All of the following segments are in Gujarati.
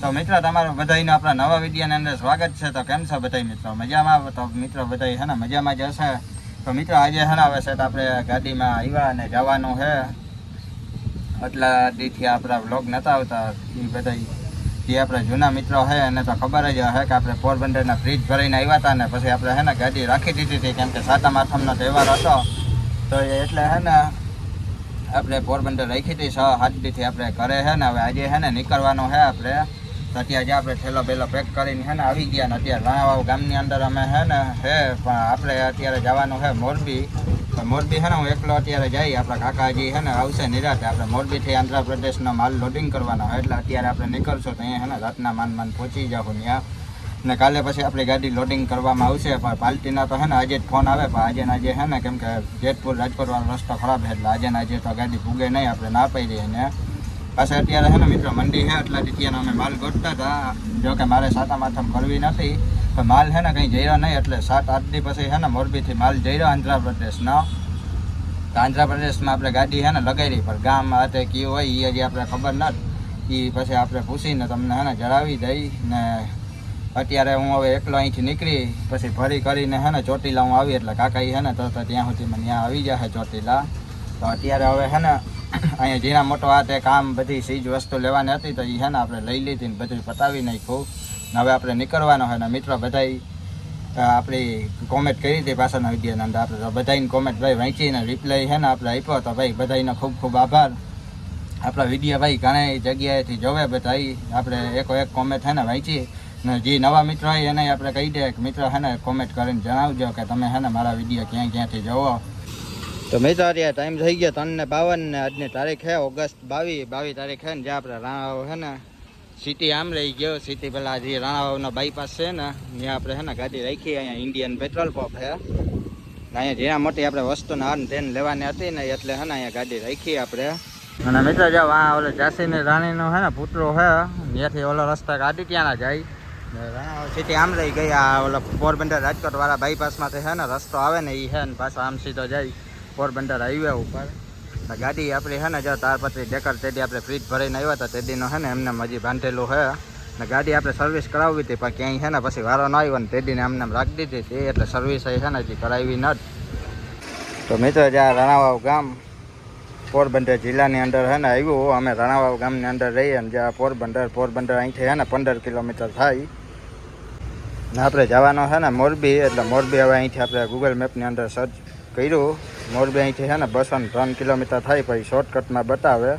તો મિત્રો, તમારો બધાને આપણા નવા વિદ્યાની અંદર સ્વાગત છે. તો કેમ છો બધાય મિત્રો? મજામાં? તો મિત્રો બધાય છે ને, મજામાં જ હશે? તો મિત્રો, આજે છે ને, હવે સેટ આપણે ગાડીમાં આવ્યા અને જવાનું છે એટલા દીથી આપણા વ્લોગ નતા આવતા. એ બધાય જે આપણા જૂના મિત્રો છે એને તો ખબર જ હશે કે આપણે પોરબંદરના ફ્રીજ ભરીને આવ્યા હતા ને પછી આપણે છે ને ગાડી રાખી દીધી હતી, કેમ કે સાતમ આઠમનો તહેવાર હતો. તો એ એટલે છે ને, આપણે પોરબંદર રાખી હતી છ. સાત દીથી આપણે ઘરે છે ને, હવે આજે છે ને નીકળવાનું છે આપણે. અત્યારે જે આપણે થેલો બેલો પેક કરીને હે ને આવી ગયા ને અત્યારે રાણાવાવ ગામની અંદર અમે હે ને, હે, પણ આપણે અત્યારે જવાનું છે મોરબી. મોરબી છે ને હું એકલો અત્યારે જઈ, આપણા કાકાજી હે ને આવશે નિરાતે. આપણે મોરબીથી આંધ્રપ્રદેશનો માલ લોડિંગ કરવાનો હોય એટલે અત્યારે આપણે નીકળશું તો અહીંયા હે ને રાતના માન માન પહોંચી જાઉં ત્યાં ને કાલે પછી આપણી ગાડી લોડિંગ કરવામાં આવશે, પણ પાલટીના તો હે ને આજે જ ફોન આવે, પણ આજે આજે હે ને કેમ કે જેતપુર રાજકોટવાળો રસ્તો ખરાબ છે, એટલે આજે આજે તો ગાડી પૂગે નહીં, આપણે ના પાડી એને પાછા અત્યારે છે ને મિત્રો મંડી છે, એટલે ત્યાંનો અમે માલ ગોતતા હતા. જો કે મારે સાતા માથમ કરવી નથી તો માલ છે ને કંઈ જઈરો નહીં, એટલે સાત, આઠ દી પછી છે ને મોરબીથી માલ જઈ રહ્યો આંધ્રપ્રદેશનો. તો આંધ્રપ્રદેશમાં આપણે ગાડી છે ને લગાવી પણ ગામ હાથે કયું હોય એ હજી આપણે ખબર નથી. એ પછી આપણે પૂછીને તમને છે ને જણાવી દઈ ને અત્યારે હું હવે એકલો અહીંથી નીકળી, પછી ફરી કરીને હે ને ચોટીલા હું આવી, એટલે કાકા એ હે ને તો તો ત્યાં સુધી મને ત્યાં આવી જશે ચોટીલા. તો અત્યારે હવે હે ને અહીંયા ઝીણા મોટો આ તે કામ બધી ચીજ વસ્તુ લેવાની હતી, તો એ હે ને આપણે લઈ લીધી ને બધું પતાવી નાખ્યું. હવે આપણે નીકળવાનો હોય ને મિત્રો બધાય આપણી કોમેન્ટ કરી હતી પાછળના વિડીયોની અંદર. આપણે બધાને કોમેન્ટ ભાઈ વાંચીને રિપ્લાય છે ને આપણે આપ્યો તો ભાઈ બધાનો ખૂબ ખૂબ આભાર. આપણા વીડિયો ભાઈ ઘણી જગ્યાએથી જોવે બધા આપણે એકો એક કોમેન્ટ છે ને વાંચી. ને જે નવા મિત્રો હોય એને આપણે કહી દે કે, મિત્રો છે ને કોમેન્ટ કરીને જણાવજો કે તમે છે ને મારા વીડિયો ક્યાં ક્યાંથી જોવો? તો મિત્રો ટાઈમ થઈ ગયો ત્રણ ને બાવન ને આજની તારીખ છે ઓગસ્ટ બાવીસ બાવીસ તારીખ છે ને જે આપણે રાણાવાવ છે ને સિટી આમ રહી ગયો. સિટી પેલા જે રાણાવાવનો બાયપાસ છે ને, ત્યાં આપણે છે ને ગાડી રાખી, અહીંયા ઇન્ડિયન પેટ્રોલ પંપ છે અહીંયા જેના મોટી આપણે વસ્તુ ને આને તેને લેવાની હતી ને, એટલે છે ને અહીંયા ગાડી રાખી આપણે. અને મિત્રો જાવ આ ઓલે ઝાંસીની રાણીનો છે ને પુતળો છે ત્યાંથી ઓલો રસ્તા ગાડી ત્યાંના જાય. રાણાવાવ સિટી આમ રહી ગઈ, આ ઓલો પોરબંદર રાજકોટ વાળા બાયપાસમાંથી છે ને રસ્તો આવે ને એ છે ને પાછો આમ સીધો જાય. પોરબંદર હાઈવે ઉપર. ગાડી આપણી છે ને, જો તારપત્રી ડેકર તેડી આપણે ફ્રીજ ભરીને આવ્યા હતા, તેડીનો હે ને, એમને હજી બાંધેલું છે ને ગાડી આપણે સર્વિસ કરાવવી હતી, પણ ક્યાંય છે ને, પછી વારો ન આવ્યો ને, તેડીને એમને એમ રાખી દીધી હતી એટલે સર્વિસ હે ને, હજી કરાવી ન તો મિત્રો આ રાણાવાવ ગામ પોરબંદર જિલ્લાની અંદર છે ને આવ્યું, અમે રાણાવાવ ગામની અંદર રહીએ ને આ પોરબંદર પોરબંદર અહીંથી છે ને, પંદર કિલોમીટર થાય. ને આપણે જવાનો છે ને, મોરબી, એટલે મોરબી હવે અહીંથી આપણે ગૂગલ મેપની અંદર સર્ચ કર્યું. મોરબી અહીંથી છે ને બસો ને ત્રણ કિલોમીટર થાય પછી શોર્ટકટમાં બતાવે.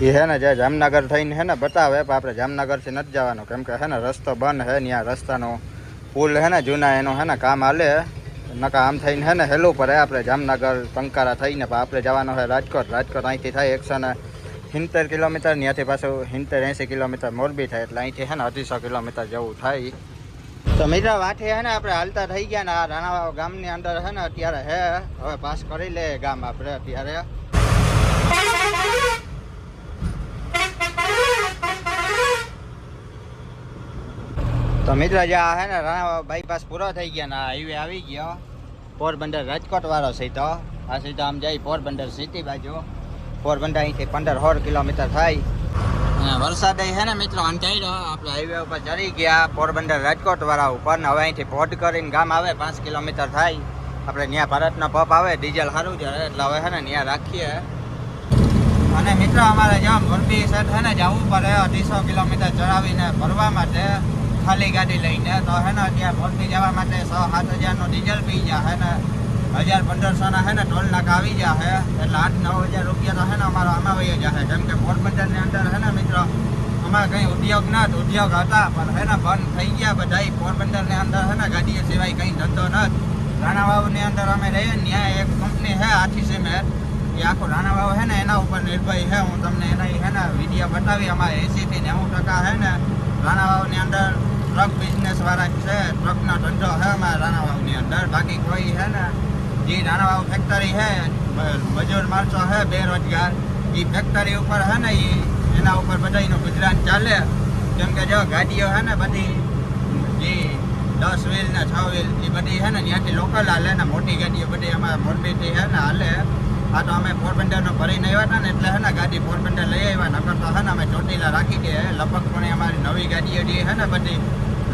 એ છે ને જે જામનગર થઈને છે ને બતાવે, પણ આપણે જામનગરથી નથી જવાનું. કેમ કે છે ને રસ્તો બંધ છે ત્યાં રસ્તાનો પુલ છે ને જૂના, એનું છે ને કામ હાલે. નકા આમ થઈને છે ને હેલું પડે આપણે જામનગર ટંકારા થઈને, પણ આપણે જવાનું છે રાજકોટ. રાજકોટ અહીંથી થાય એકસો ને સિત્તેર કિલોમીટર, ત્યાંથી પાછું સિત્તેર એંસી કિલોમીટર મોરબી થાય. એટલે અહીંથી છે ને અઢીસો કિલોમીટર જવું થાય. તો મિત્ર, વાઠે છે ને, આપણે હાલતા થઈ ગયા ને, આ રાણાવાવ ગામની અંદર છે ને, અત્યારે હે. હવે પાસ કરી લે ગામ આપણે અત્યારે. તો મિત્ર, જે આ છે ને, રાણાવાવ બાયપાસ પૂરો થઈ ગયા ને, આ હાઈવે આવી ગયો. પોરબંદર રાજકોટ વાળો સીધો. આ સીધો આમ જાય પોરબંદર સિટી બાજુ. પોરબંદર અહીંથી પંદર સોળ કિલોમીટર થાય. વરસાદ છે ને મિત્રો અંધાઈ આપણે હાઈવે ઉપર ચડી ગયા. પોરબંદર રાજકોટ વાળા ઉપર. ને હવે અહીંથી પોટ કરીને ગામ આવે. પાંચ કિલોમીટર થાય. આપણે ત્યાં ભારતનો પંપ આવે. ડીઝલ સારું છે એટલે હવે છે ને ત્યાં રાખીએ. અને મિત્રો, અમારે જામ મોરબી સેટ છે ને જવું પડે અઢીસો કિલોમીટર ચડાવીને ભરવા માટે ખાલી ગાડી લઈને, તો હે ને, ત્યાં મોરબી જવા માટે સો સાત હજારનું ડીઝલ પી જાય હે ને. હજાર પંદરસોના હે ને ટોલ નાકા આવી જાય એટલે આઠ નવ હજાર રૂપિયા તો હે ને અમારો આમાં વહી જાય છે જેમ કે પોરબંદરની અંદર હે ને મિત્રો, અમારે કંઈ ઉદ્યોગ ના ઉદ્યોગ હતા, પણ હે ને બંધ થઈ ગયા બધાય પોરબંદરની અંદર હે ને ગાડીઓ સિવાય કંઈ ધંધો નથી રાણાવાવની અંદર અમે રહીએ ત્યાં એક કંપની છે આથી સિમેર એ આખો રાણાવાવ છે ને એના ઉપર નિર્ભય છે હું તમને એના હે ને વીડિયો બતાવી, અમારે એંસીથી નેવું ટકા છે ને રાણાવાવની અંદર ટ્રક બિઝનેસ વાળા છે. ટ્રકનો ધંધો છે અમારા રાણાવાવની અંદર. બાકી કોઈ છે ને જે રાણાવાવ ફેક્ટરી હે મજૂર માણસો હે બેરોજગાર. એ ફેક્ટરી ઉપર હે ને એ એના ઉપર બધાનું ગુજરાન ચાલે. કેમ કે જો ગાડીઓ હે ને બધી, જે, દસ વ્હીલ ને છ વ્હીલ એ બધી છે ને ત્યાંથી લોકલ હાલે ને મોટી ગાડીઓ બધી અમારા મોરબીથી હે ને હાલે. આ તો અમે પોરબંદરનો ભરીને આવ્યા હતા ને એટલે હે ને ગાડી પોરબંદર લઈ આવ્યા, નકર તો હે ને અમે ચોટીલા રાખી દઈએ લગભગ પણ અમારી નવી ગાડીઓ જે હે ને બધી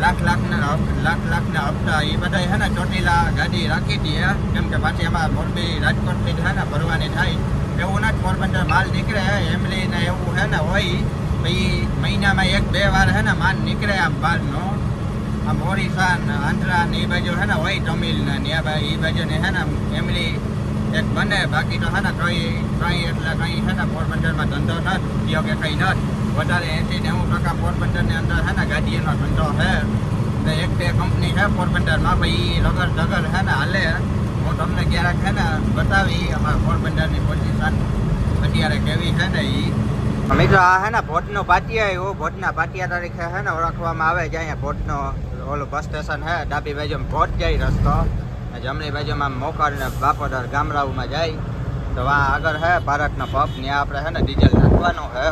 લાખ લાખના લાખ લાખના હપ્તા એ બધા હે ને ચોટીલા ગાડી રાખી દઈએ કેમ કે પાછી એમાં મોરબી રાજકોટથી જ હે ને ભરવાની થાય. એવું ના જ પોરબંદર માલ નીકળે એમલી ને એવું હે ને હોય, પછી મહિનામાં એક બે વાર હે ને માલ નીકળે આમ બહારનો. આમ ઓરિસ્સા ને આંધ્રા ને એ બાજુ હે ને હોય તમિલ ને ને એ બાજુ ને હે ને એમલી એક બને. બાકી તો હે ને કઈ કઈ એટલે કઈ હે ને પોરબંદરમાં ધંધો નથી યો કે કઈ નથી વધારે એસી નેવું ટકા પોરબંદરની અંદર હે ને ગાડીનો ધંધો છે ને એક બે કંપની છે પોરબંદરમાં ભાઈ રગર જગર હે ને હાલે. હું તમને ક્યારેક હે ને બતાવી, અમારા પોરબંદરની પોઝિશન અત્યારે કેવી છે ને એ મિત્રો આ હે ને ભોજનો પાટિયા આવ્યો ભોજના પાટિયા તરીકે હે ને ઓળખવામાં આવે છે અહીંયા ભોજનો ઓલું બસ સ્ટેશન હે, ડાબી બાજુમાં ભોજ જાય રસ્તો, ને જમણી બાજુમાં મોકર ને બાપોદર ગામડાઓમાં જાય. તો આ આગળ હે, ભારતનો પબ ત્યાં આપણે હે ને ડીઝલ નાખવાનું હે.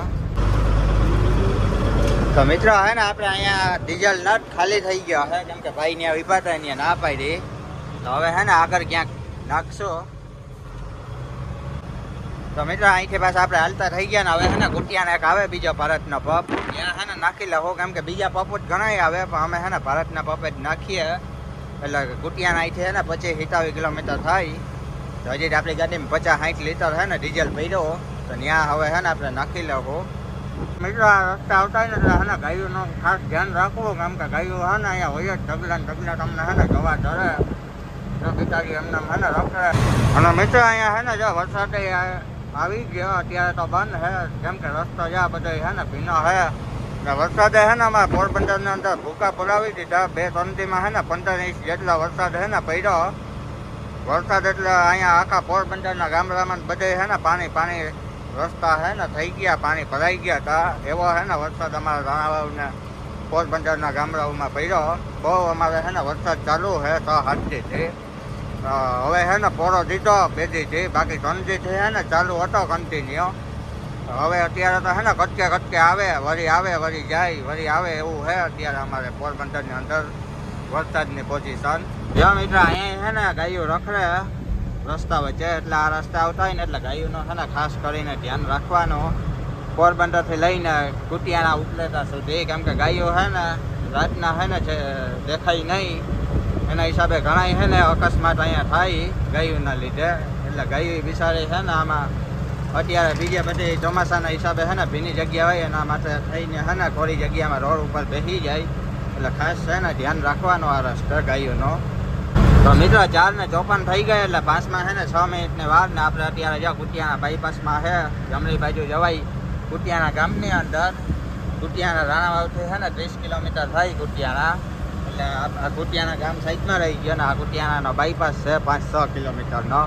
તો મિત્રો, હે ને, આપણે અહીંયા ડીઝલ નટ ખાલી થઈ ગયો હે કેમ કે ભાઈ ત્યાં ઊભા હતા ત્યાં ના પાડી. તો હવે હે ને, આગળ ક્યાંક નાખશો. તો મિત્રો, અહીંથી પાછા આપણે હાલતા થઈ ગયા ને, હવે હે ને, ગુટિયાને એક આવે બીજો ભારતનો પપ. ત્યાં હે ને, નાખી લખો કેમ કે બીજા પપ જ ઘણાય આવે, પણ અમે હે ને, ભારતના પપે જ નાખીએ. એટલે ગુટિયાના અહીંથી હે ને, પચીસ સિત્તાવીસ કિલોમીટર થાય. તો હજી તો આપણી ગાડીમાં પચાસ સાઠ લીટર હે ને ડીઝલ ભર્યો. તો ત્યાં હવે હે ને, આપણે નાખી લખો મિત્રો રસ્તા આવતા ને એટલે હે ને ખાસ ધ્યાન રાખવું. કેમ કે ગાયો હે ને અહીંયા હોય જ ઢગલા ને ઢગલા તમને હે ને જવા ચડે તો બિચારી એમને હે ને રખડે. અને મિત્ર અહીંયા હે ને જો વરસાદે આવી ગયો, અત્યારે તો બંધ હે કેમ કે રસ્તો જ્યાં બધો હે ને ભીનો હે ને વરસાદે હે ને અમારે પોરબંદરની અંદર ભૂકા પડાવી દીધા. બે ત્રણથીમાં હે ને પંદર ઇંચ જેટલા વરસાદ હે ને પડ્યો. વરસાદ એટલે અહીંયા આખા પોરબંદરના ગામડામાં બધે હે ને પાણી પાણી રસ્તા હે ને, થઈ ગયા, પાણી ભરાઈ ગયા હતા. એવો હે ને, વરસાદ અમારા રાણાવાવને પોરબંદરના ગામડાઓમાં પડ્યો. બહુ અમારે હે ને, વરસાદ ચાલુ હે તો છે. હવે હે ને પોરો દીધો બે દીધી બાકી ત્રણ દીધી હે ને, ચાલુ હતો કન્ટિન્યુ હવે અત્યારે તો હે ને કટકે કટકે આવે વળી આવે વળી જાય વળી આવે એવું હે અત્યારે અમારે પોરબંદરની અંદર વરસાદની પોઝિશન જો મિત્ર, અહીંયા હે ને, ગાયું રખડે. રસ્તા વચ્ચે એટલે આ રસ્તા આવતા હોય ને એટલે ગાયોનો છે ને ખાસ કરીને ધ્યાન રાખવાનું. પોરબંદરથી લઈને કુટિયાના ઉપલેટા સુધી. કેમ કે ગાયો છે ને રાતના છે ને દેખાય નહીં. એના હિસાબે ઘણા છે ને અકસ્માત અહીંયા થાય ગાયોના લીધે. એટલે ગાયો બિચારી છે ને આમાં અત્યારે બીજે બધી ચોમાસાના હિસાબે છે ને ભીની જગ્યા હોય, એના માટે થઈને છે ને ખોરી જગ્યામાં રોડ ઉપર બેસી જાય. એટલે ખાસ છે ને ધ્યાન રાખવાનો આ રસ્તે ગાયોનો. તો મિત્રો ચાર ને ચોપન થઈ ગયા એટલે પાંચમાં છે ને છ મિનિટની વાર ને આપણે અત્યારે જ્યાં કુટિયાના બાયપાસમાં છે, જમણી બાજુ જવાય કુટિયાના ગામની અંદર. કુટિયાના રાણાવાવથી છે ને ત્રીસ કિલોમીટર થઈ કુટિયાના એટલે આ કુટિયાના ગામ સાઈડમાં રહી ગયો ને આ કુટિયાનાનો બાયપાસ છે પાંચ છ કિલોમીટરનો.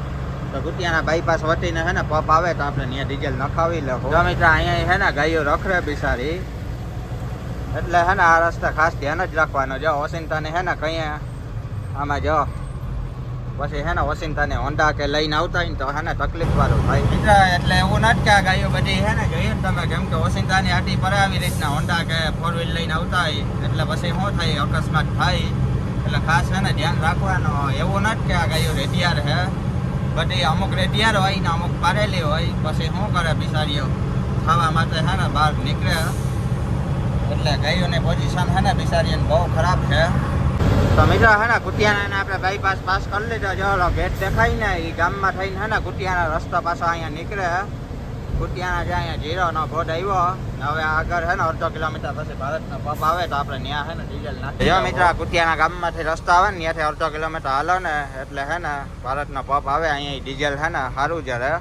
તો કુટિયાના બાયપાસ વટીને છે ને પપ આવે તો આપણે ત્યાં ડીઝલ નખાવી લખો. તો મિત્રો, અહીંયા છે ને ગાયો રખડે બિસારી એટલે છે ને આ રસ્તા ખાસ ધ્યાન જ રાખવાનો. જો ઓસિંતાને છે ને કંઈ આમાં જો પછી હે ને વસિંતાને હોન્ડા કે લઈને આવતા હોય ને તો હે ને તકલીફ વાળું થાય એટલે એવું નથી કે આ ગાયો બધી હે ને જોઈએ ને તમે, કેમ કે વસિંતાની આટી પર આવી રીતના હોન્ડા કે ફોર વ્હીલ લઈને આવતા હોય. એટલે પછી શું થાય? અકસ્માત થાય. એટલે ખાસ હે ને ધ્યાન રાખવાનું એવું નથી કે આ ગાયો રેડિયાર હે. બધી અમુક રેડિયાર હોય ને અમુક પારેલી હોય. પછી શું કરે બિસારીઓ ખાવા માટે હે ને બહાર નીકળે. એટલે ગાયોની પોઝિશન હે ને બિસારીઓની બહુ ખરાબ છે. તો મિત્રો હે ને કુટિયાના આપણે બાયપાસ પાસ કરી લીધો જો ઓલો ગેટ દેખાય ને એ ગામમાં થઈને હે ને કુટિયાના રસ્તા પાછા અહીંયા નીકળે. કુટિયાના જે અહીંયા જીરોનો બોર્ડ આવ્યો. હવે આગળ હે ને અડધો કિલોમીટર પછી ભારતનો પપ આવે તો આપણે ત્યાં હે ને ડીઝલ નાખી જો મિત્રો કુટિયાના ગામમાંથી રસ્તા આવે ને ત્યાંથી અડધો કિલોમીટર હાલો ને એટલે હે ને ભારતનો પપ આવે અહીંયા ડીઝલ હે ને સારું જ્યારે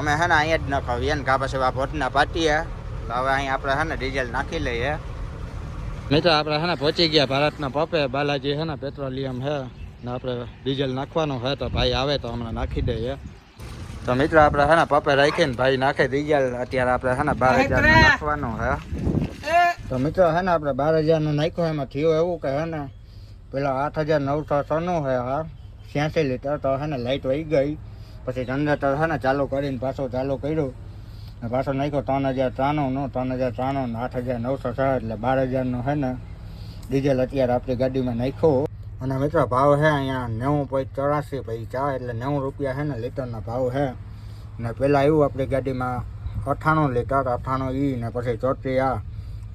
અમે હે ને અહીંયા જ નખાવીએ ને કા પછી આ ભોટના પાટીએ. તો હવે અહીંયા આપણે હે ને ડીઝલ નાખી લઈએ. મિત્રો આપણે હે ને પહોંચી ગયા ભારતના પપે બાલાજી હે ને પેટ્રોલિયમ હે ને આપણે ડીઝલ નાખવાનું હે તો ભાઈ આવે તો હમણાં નાખી દઈએ. તો મિત્રો આપણે હે ને પપે રાખીને ભાઈ નાખે ડીઝલ અત્યારે આપણે હે ને બાર હજાર નાખવાનું હે. તો મિત્રો હે ને આપણે બાર હજારનું નાખ્યું એમાં થયું એવું કે હે ને પેલા આઠ હજાર નવસો સોનું હે હા. છ્યાસી લીટર તો હે ને લાઇટ વહી ગઈ. પછી જનરેટર હે ને ચાલુ કરીને પાછો ચાલુ કર્યું. ને પાછો નાખ્યો ત્રણ હજાર ત્રાણુંનો, ત્રણ હજાર ત્રાણું આઠ હજાર નવસો છ એટલે બાર હજારનો હે ને, ડીઝલ અત્યારે આપણી ગાડીમાં નાખ્યો અને મિત્રો ભાવ છે અહીંયા નેવું પોઈન્ટ ચોરાસી, પછી ચાર એટલે નેવું રૂપિયા છે ને લીટરના ભાવ છે ને પહેલાં એવું આપણી ગાડીમાં અઠ્ઠાણું લીટર અઠ્ઠાણું ઈ ને પછી ચોત્રી આ.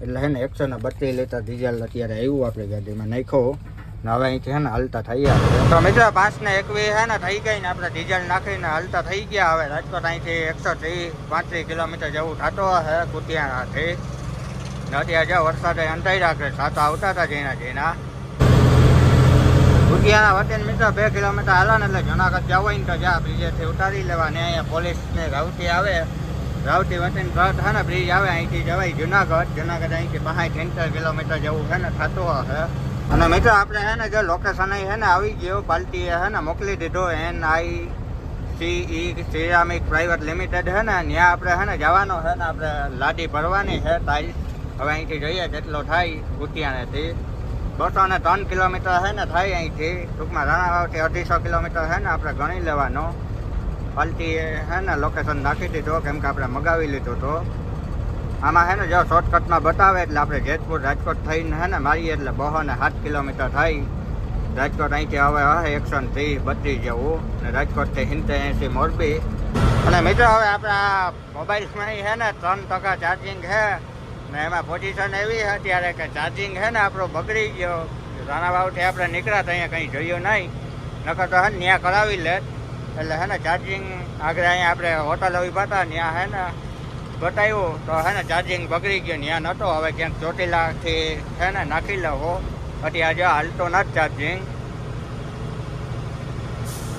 એટલે હે ને એકસો ને બત્રીસ લીટર ડીઝલ અત્યારે આવ્યું આપણી ગાડીમાં નાખ્યો ને હવે અહીંથી છે ને હાલતા થઈ ગયા તો મિત્રો પાંચ ને એકવીસ છે ને, થઈ ગઈ ને આપણે ડીઝલ નાખીને હાલતા થઈ ગયા. હવે રાજકોટ અહીંથી એકસો ત્રીસ કિલોમીટર જેવું થતો હશે કુતિયાણાથી ને અત્યારે જો વરસાદે અંતાઈ રાખે, સાતો આવતા હતા જેના જઈના કુતિયાણા વચ્ચે મિત્રો, બે કિલોમીટર હાલો ને એટલે જુનાગઢ જવાય ને તો જા, બ્રિજેથી ઉતારી લેવા ને અહીંયા પોલીસને રાવતી આવે. રાવટી વતન ઘટ હે ને, બ્રિજ આવે અહીંથી જવાય જુનાગઢ. જુનાગઢ અહીંથી પાંચ સિત્તેર કિલોમીટર જેવું છે ને, થતું હશે અને મિત્રો, આપણે હે ને જે લોકેશન હે ને આવી ગયો પાલટીએ હે ને મોકલી દીધો N I C E ceramic private limited હે ને ત્યાં આપણે હે ને જવાનો છે ને, આપણે લાડી ભરવાની છે ટાઈલ હવે અહીંથી જોઈએ કેટલો થાય કુટિયાણેથી બસો ને ત્રણ કિલોમીટર છે ને થાય અહીંથી. ટૂંકમાં રાણાવાવથી અઢીસો કિલોમીટર છે ને આપણે ગણી લેવાનો. પાલટીએ હે ને લોકેશન નાખી દીધો, કેમ કે આપણે મગાવી લીધો તો. આમાં હે ને જો શોર્ટકટમાં બતાવે એટલે આપણે જેતપુર, રાજકોટ થઈને હે ને મારીએ એટલે બહો ને સાત કિલોમીટર થાય. રાજકોટ અહીંથી હવે હશે એકસો ને ત્રીસ, બત્રીસ જેવું ને રાજકોટથી હિંતે એંસી મોરબી. અને મિત્રો હવે આપણા મોબાઈલ્સમાં છે ને ત્રણ ટકા ચાર્જિંગ છે ને એમાં પોઝિશન એવી છે અત્યારે કે ચાર્જિંગ છે ને આપણો બગડી ગયો. રાણાવાવથી આપણે નીકળ્યા તો અહીંયા કંઈ જોયું નહીં. નકર તો હે ને ત્યાં કરાવી લે એટલે હે ને ચાર્જિંગ આગળ અહીંયા આપણે હોટલ આવી પાતા ત્યાં હે ને બતાવ્યું, તો હે ને, ચાર્જિંગ બગડી ગયો ત્યાં નહોતો હવે ક્યાંક ચોટીલાથી હે ને, નાખી લેવો અત્યારે આજે હાલતો નથી ચાર્જિંગ.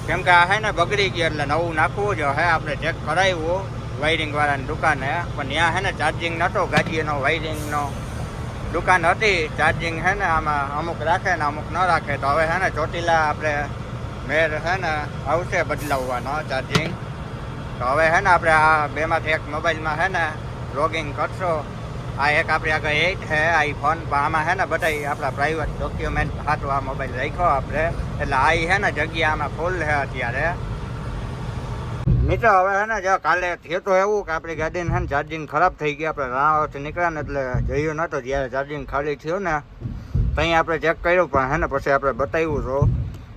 કેમ કે આ હે ને, બગડી ગયો એટલે નવું નાખવું જો હે, આપણે ચેક કરાવ્યું વાયરિંગ વાળાની દુકાને. પણ ત્યાં હે ને, ચાર્જિંગ નહોતો ગાડીનો વાયરિંગનો દુકાન હતી, ચાર્જિંગ હે ને, આમાં અમુક રાખે ને, અમુક ન રાખે. તો હવે હે ને, ચોટીલા આપણે મેર હે ને, આવશે બદલાવવાનો ચાર્જિંગ. તો હવે હે ને આપણે આ બેમાંથી એક મોબાઈલમાં હે ને લોગિંગ કરશો. આ એક આપણી આગળ એઇટ છે આઈફોન પણ આમાં હે ને બધા આપણા પ્રાઇવેટ ડોક્યુમેન્ટ હાથું આ મોબાઈલ રાખ્યો આપણે. એટલે આ હે ને જગ્યા આમાં ફૂલ છે અત્યારે. મિત્રો હવે હે ને જો કાલે થયું તો એવું કે આપણી ગાડીને હે ને ચાર્જિંગ ખરાબ થઈ ગઈ, આપણે રાણાવથી નીકળ્યા ને એટલે જોયું નહોતું, જ્યારે ચાર્જિંગ ખાલી થયું ને ત્યાં આપણે ચેક કર્યું, પણ હે ને પછી આપણે બતાવ્યું તો.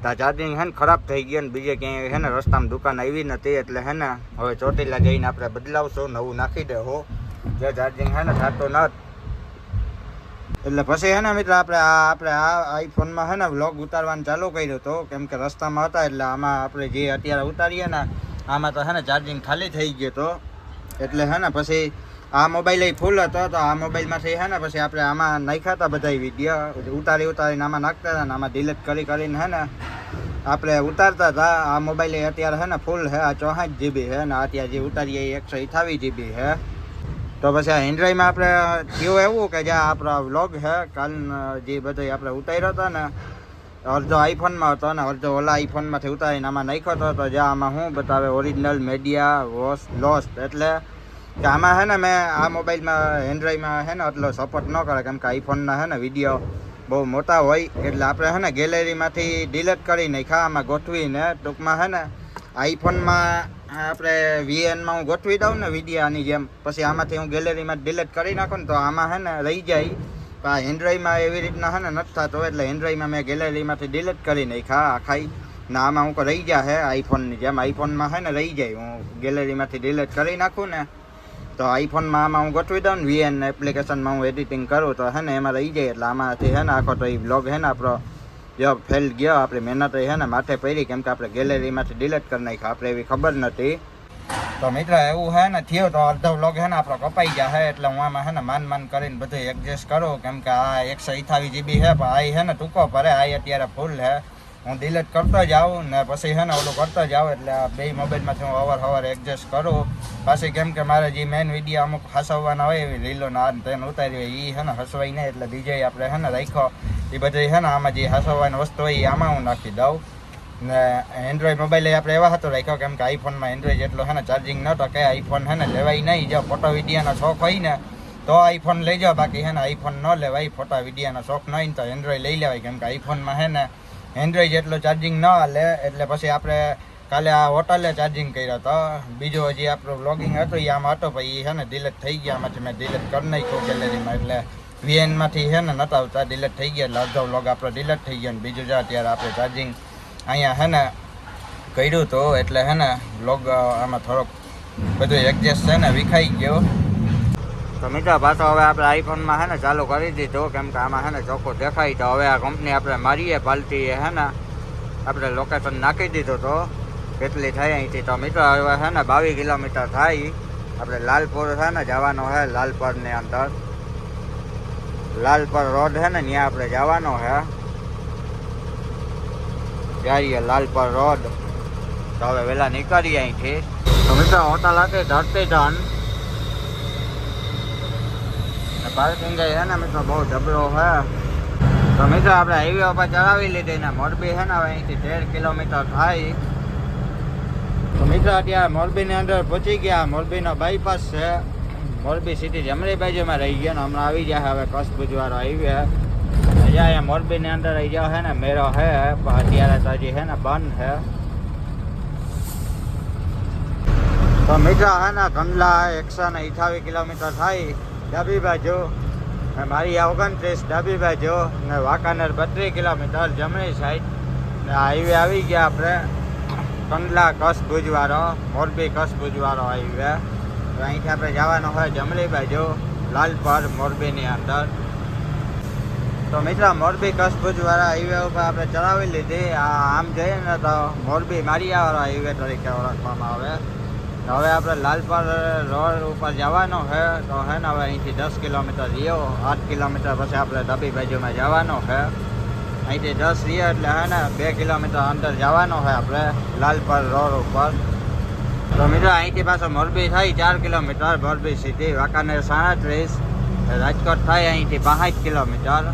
તો ચાર્જિંગ હે ને ખરાબ થઈ ગયો ને બીજે ક્યાંય હે ને રસ્તામાં દુકાન આવી નથી એટલે હે ને હવે ચોટીલા જઈને આપણે બદલાવશું, નવું નાખી દે હો. જે ચાર્જિંગ હે ને થતો નથી એટલે પછી હે ને મિત્ર આપણે આ આપણે આ આઈફોનમાં હે ને વ્લોગ ઉતારવાનું ચાલુ કર્યો હતો કેમ કે રસ્તામાં હતા એટલે આમાં આપણે જે અત્યારે ઉતારીએ ને, આમાં તો હે ને ચાર્જિંગ ખાલી થઈ ગયો તો. એટલે હે ને પછી આ મોબાઈલ એ ફૂલ હતો, તો આ મોબાઈલમાંથી હે ને પછી આપણે આમાં નાખ્યા હતા બધા વીડિયો ઉતારી ઉતારીને આમાં નાખતા હતા ને આમાં ડિલીટ કરી કરીને હે ને આપણે ઉતારતા હતા. આ મોબાઈલ અત્યારે હે ને ફૂલ હે, આ ચોસઠ જીબી છે ને અત્યારે જે ઉતારીએ એકસો અઠાવીસ જીબી હે. તો પછી આ હેન્ડ્રાઈમાં આપણે થયું એવું કે જ્યાં આપણા વ્લોગ હે કાલ જે બધું આપણે ઉતાર્યો હતો ને, અડધો આઈફોનમાં હતો ને, અડધો ઓલા આઈફોનમાંથી ઉતારીને આમાં નાખ્યો હતો. તો જ્યાં આમાં શું બતાવે ઓરિજિનલ મીડિયા વોસ લોસ્ટ એટલે કે આમાં છે ને મેં આ મોબાઈલમાં, એન્ડ્રોઈડમાં હે ને એટલો સપોર્ટ ન કરે, કેમ કે આઈફોનના છે ને વીડિયો બહુ મોટા હોય, એટલે આપણે હે ને ગેલેરીમાંથી ડિલીટ કરી નાખ્યા, આમાં ગોઠવીને ટૂંકમાં હે ને આઈફોનમાં આપણે વીએનમાં હું ગોઠવી દઉં ને વિડીયાની જેમ. પછી આમાંથી હું ગેલેરીમાં ડિલીટ કરી નાખું ને તો આમાં છે ને રહી જાય. આ હેન્ડ્રાઈમાં એવી રીતના હે ને નથી થતો, એટલે હેન્ડ્રાઈમાં મેં ગેલેરીમાંથી ડિલીટ કરી નાખ્યા આખાઈ. ને આમાં હું રહી જાય હે આઈફોનની જેમ. આઈફોનમાં છે ને રહી જાય. હું ગેલેરીમાંથી ડિલીટ કરી નાખું ને તો આઈફોનમાં આમાં હું ગોઠવી દઉં ને વીએન એપ્લિકેશનમાં હું એડિટિંગ કરું તો હે ને એમાં રહી જાય એટલે આમાંથી હે ને આખો તો એ બ્લોગ હે ને આપણો જો ફેલ ગયો, આપણી મહેનત હે ને માથે પડી કેમ કે આપણે ગેલેરીમાંથી ડિલીટ કરી નાખ્યો, આપણે એવી ખબર નથી તો મિત્ર, એવું હે ને થયું તો અડધો બ્લોગ હે ને આપણો કપાઈ ગયા હે એટલે હું આમાં હે ને માન માન કરીને બધું એડજસ્ટ કરું કેમ કે આ એકસો અઠાવીસ જીબી હે, પણ આ હે ને ટૂંકો ભરે, આ અત્યારે ફૂલ હે. હું ડિલેટ કરતો જાઉં ને પછી હે ને ઓલું કરતો જાઉં એટલે આ બે મોબાઈલમાંથી હું અવાર હવાર એડજસ્ટ કરું. પાછી કેમ કે મારે જે મેઇન વીડિયો અમુક હસાવવાના હોય એવી લીલો ના તેને ઉતારી હોય એ હે ને હસવાય નહીં એટલે બીજે આપણે હે ને રાખ્યો. એ બધી હે ને આમાં જે હસવવાની વસ્તુ હોય એ આમાં હું નાખી દઉં. ને એન્ડ્રોઈડ મોબાઈલ આપણે એવા હતો રાખ્યો કેમ કે આઈફોનમાં એન્ડ્રોઈડ જેટલો હે ને ચાર્જિંગ નતો કે આઈફોન હે ને લેવાય નહીં જો ફોટો વિડીયાનો શોખ હોય ને, તો આઈફોન લઈ જાઓ. બાકી હે ને આઈફોન ન લેવાય ફોટા વિડીયાનો શોખ ન હોય ને તો એન્ડ્રોઈડ લઈ લેવાય. કેમ કે આઈફોનમાં હે ને એન્ડ્રોઈડ જેટલું ચાર્જિંગ ન હાલે એટલે પછી આપણે કાલે આ હોટલે ચાર્જિંગ કર્યો હતો બીજો હજી આપણું બ્લોગિંગ હતું એ આમ હતો પછી એ છે ને ડિલેટ થઈ ગયા. આમાંથી મેં ડિલેટ કરી નાખ્યું ગેલેરીમાં એટલે વીએનમાંથી છે ને નતા આવતા ડિલેટ થઈ ગયા. એટલે અડધો બ્લોગ આપણો ડિલેટ થઈ ગયો ને બીજું જ અત્યારે આપણે ચાર્જિંગ અહીંયા હે ને કર્યું તો, એટલે છે ને બ્લોગ આમાં થોડોક બધું એડજસ્ટ છે ને વિખાઈ ગયો. તો મિત્રો પાછો હવે આપણે આઈફોનમાં હે ને ચાલુ કરી દીધું, કેમ કે આમાં હે ને ચોખ્ખું દેખાય તો હવે આ કંપની આપણે મારીએ, પાલટીએ હે ને. આપણે લોકેશન નાખી દીધું તો કેટલી થાય અહીંથી તો મિત્રો, હવે છે ને બાવીસ કિલોમીટર થાય. આપણે લાલપુર છે ને જવાનો છે લાલપરની અંદર. લાલપર રોડ છે ને ત્યાં આપણે જવાનો છે જઈએ લાલપર રોડ. તો હવે વહેલા નીકળીએ અહીંથી. તો મિત્રો હોટલ હતી ધરતી ધન પાર્કિંગ છે ને મિત્રો બહુ જબરો છે. તો મિત્રો, આપણે હાઈવે ઉપર ચલાવી લીધી ને, મોરબી છે ને, હવે અહીંથી તેર કિલોમીટર થાય. તો મિત્રો, અત્યારે મોરબીની અંદર પહોંચી ગયા. મોરબીનો બાયપાસ છે. મોરબી સિટી જમણી બાજુમાં રહી ગયા ને, હમણાં આવી ગયા હવે કચ્છ ભુજવાળો હાઈવે અહીંયા અહીંયા મોરબીની અંદર રહી જાવ છે ને, મેળો છે, પણ અત્યારે તો હજી છે ને, બંધ છે. તો મિત્રો છે ને, કંડલા એકસો ને અઠાવીસ કિલોમીટર થાય. ડાબી બાજુ. મારી ઓગણત્રીસ ડાબી બાજુ ને વાંકાનેર બત્રીસ કિલોમીટર જમણી સાઈડ ને હાઈવે આવી ગયા આપણે. કંડલા કચ્છ ભુજવાળો મોરબી કચ્છ ભુજવાળો હાઈવે તો અહીંથી આપણે જવાનું હોય જમણી બાજુ, લાલપર મોરબીની અંદર. તો મિત્ર, મોરબી કચ્છ ભુજવાળા હાઈવે ઉપર આપણે ચલાવી લીધી. આ આમ જઈએ ને તો મોરબી મારિયાવાળા હાઈવે તરીકે ઓળખવામાં આવે. હવે આપણે લાલપર રોડ ઉપર જવાનો છે તો હે ને હવે અહીંથી દસ કિલોમીટર રહ્યો આઠ કિલોમીટર પછી આપણે ડાબી બાજુમાં જવાનું છે અહીંથી દસ રહીએ એટલે હે ને બે કિલોમીટર અંદર જવાનું છે આપણે લાલપર રોડ ઉપર. તો મિત્રો, અહીંથી પાછો મોરબી થાય ચાર કિલોમીટર, મોરબી સિટી વાંકાનેર સાડત્રીસ રાજકોટ થાય અહીંથી પાંચ કિલોમીટર.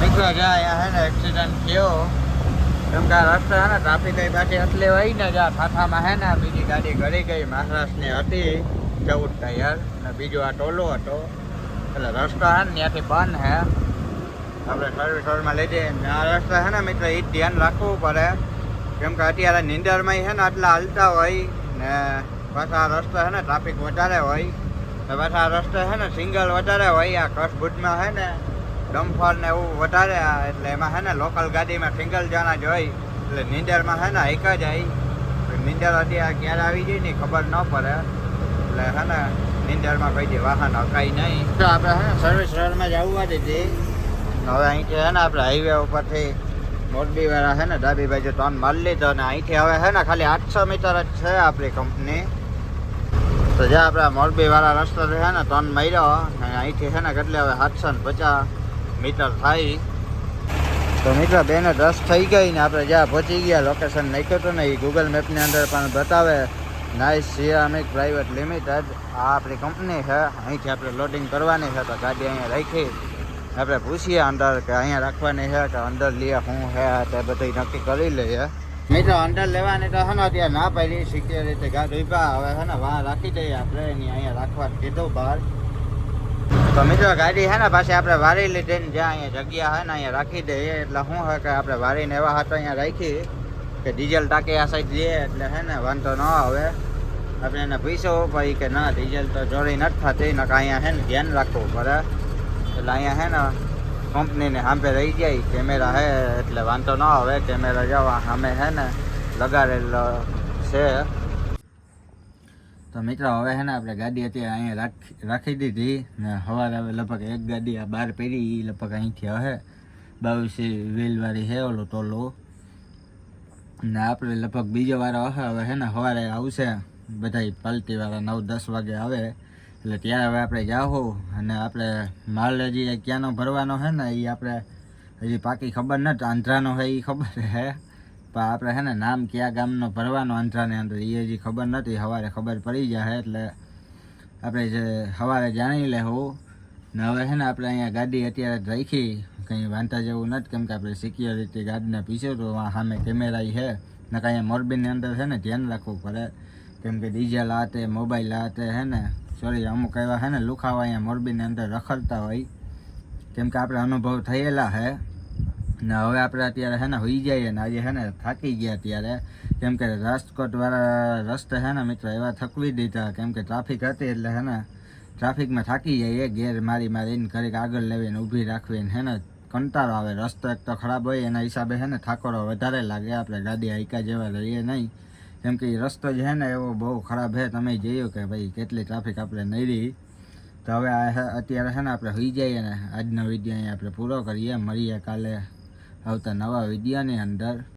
મિત્રો, જ્યાં હે ને એક્સિડન્ટ થયો કેમ કે રસ્તે હે ને, ટ્રાફિક કઈ પાછી એટલે હોય ને જ્યાં થાથામાં હે ને, બીજી ગાડી ઘડી ગઈ, મહારાષ્ટ્રની હતી, ચૌદ ટાયર ને બીજો આ ટોલો હતો. એટલે રસ્તો હે ને ત્યાંથી બંધ હે. આપણે સર્વિસ લઈ જઈએ. આ રસ્તા હે ને મિત્ર એ જ ધ્યાન રાખવું પડે. કેમ કે અત્યારે નિંદરમાં હે ને આટલા હાલતા હોય ને પાછા આ રસ્તા હે ને ટ્રાફિક વધારે હોય. પાછા આ રસ્તે હે ને સિંગલ વધારે હોય, આ કચ્છ ભુજમાં હે ને ડમ્ફર ને એવું વધારે એટલે એમાં હે ને લોકલ ગાડીમાં સિંગલ જણા જ હોય, એટલે નિંદરમાં હે ને એક જ આવી નિંદર અત્યારે ક્યારે આવી જાય ને ખબર ન પડે. એટલે હે ને નિંદરમાં કોઈ વાહન હકાય નહીં. તો આપણે હે ને સર્વિસ રોડમાં જવું દીધી. હવે અહીંથી હે ને આપણે હાઈવે ઉપરથી મોરબી વાળા છે ને ડાબી બાજુ ત્રણ મારી લીધો ને અહીંથી હવે હે ને ખાલી આઠસો મીટર જ છે આપણી કંપની તો જ્યાં આપણે મોરબી વાળા રસ્તો છે ને ત્રણ માર્યો, અને અહીંથી છે ને કેટલી હવે સાતસો ને પચાસ. મીટર થાય. તો મિત્રો, બેને રસ થઈ ગઈ ને આપણે જ્યાં પહોંચી ગયા લોકેશન નાખ્યું હતું ને, એ ગૂગલ મેપની અંદર પણ બતાવે. નાઇસ સિરામિક પ્રાઇવેટ લિમિટેડ આ આપણી કંપની છે. અહીંથી આપણે લોડિંગ કરવાની છે, તો ગાડી અહીંયા રાખી. આપણે પૂછીએ અંદર કે અહીંયા રાખવાની છે, કે અંદર લઈએ શું છે, તે બધું નક્કી કરી લઈએ. મિત્રો, અંદર લેવાની તો હે ને, અત્યારે ના પાડી. સિક્યોરિટી ગાર્ડ ઊભા હવે છે ને, વાહ રાખી દઈએ આપણે. એની અહીંયા રાખવા કીધું બહાર. તો મિત્રો, ગાડી છે ને, પાછી આપણે વારી લીધી ને જ્યાં અહીંયા જગ્યા હોય ને, અહીંયા રાખી દઈએ. એટલે શું હોય કે આપણે વારીને એવા હાથ અહીંયા રાખી કે ડીઝલ ટાંકી આ સાઈડ લઈએ એટલે હે ને, વાંધો ન આવે. આપણે એને પૈસો ભાઈ કે ના, ડીઝલ તો જોડી નથી થતી. નકા અહીંયા હે ને, ધ્યાન રાખવું પડે. એટલે અહીંયા હે ને, કંપનીને સામે રહી જાય. કેમેરા હે એટલે વાંધો ન આવે. કેમેરા જવા સામે હે ને, લગાડેલો છે. તો મિત્રો, હવે છે ને આપણે ગાડી અત્યારે અહીંયા રાખી રાખી દીધી ને સવારે હવે લગભગ એક ગાડી આ બહાર પહેરી એ લગભગ અહીંથી હે બાવીસી વ્હીલવાળી છે ઓલો ટોલો. ને આપણે લગભગ બીજો વારો હશે, હવે છે ને સવારે આવશે. બધા પાલટીવાળા નવ દસ વાગે આવે, એટલે ત્યારે હવે આપણે જાહો અને આપણે માલ હજી ક્યાંનો ભરવાનો છે ને એ આપણે હજી પાકી ખબર નથી, આંધ્રાનો છે એ ખબર છે. પણ આપણે છે ને નામ કયા ગામનો ભરવાનો આંધ્રાની અંદર એ હજી ખબર નથી સવારે ખબર પડી જાય એટલે આપણે જે સવારે જાણી લેવું ને હવે છે ને આપણે અહીંયા ગાડી અત્યારે જ રાખી, કંઈ વાંધા જેવું નથી, કેમ કે આપણે સિક્યોરિટી ગાર્ડને પીછું તો સામે કેમેરા છે. ને કાંઈ મોરબીની અંદર છે ને ધ્યાન રાખવું પડે. કેમ કે ડીઝલ આ મોબાઈલ આ તે છે ને સોરી અમુક એવા છે ને લુખાવા અહીંયા મોરબીની અંદર રખડતા હોય. કેમ કે આપણે અનુભવ થયેલા છે. ને હવે આપણે અત્યારે હે ને હોઈ જઈએ ને આજે હે ને થાકી ગયા ત્યારે કેમ કે રાજકોટ વાળા રસ્તે છે ને મિત્ર એવા થકવી દીધા. કેમ કે ટ્રાફિક હતી એટલે હે ને ટ્રાફિકમાં થાકી જઈએ ગેર મારી મારીને ઘડીક આગળ લેવીને ઊભી રાખવીને હે ને કંટાળો આવે. રસ્તો એક તો ખરાબ હોય, એના હિસાબે છે ને થાકોડો વધારે લાગે. આપણે ગાડી હાઈકા જેવા રહીએ નહીં. કેમ કે રસ્તો જે છે ને એવો બહુ ખરાબ હે તમે જોયું કે ભાઈ કેટલી ટ્રાફિક આપણે નહીં રહી તો હવે હે- અત્યારે છે ને આપણે હોઈ જઈએ ને. આજનો વીડિયો અહીંયા આપણે પૂરો કરીએ. મળીએ કાલે. આવતા નવા વિડીયોની અંદર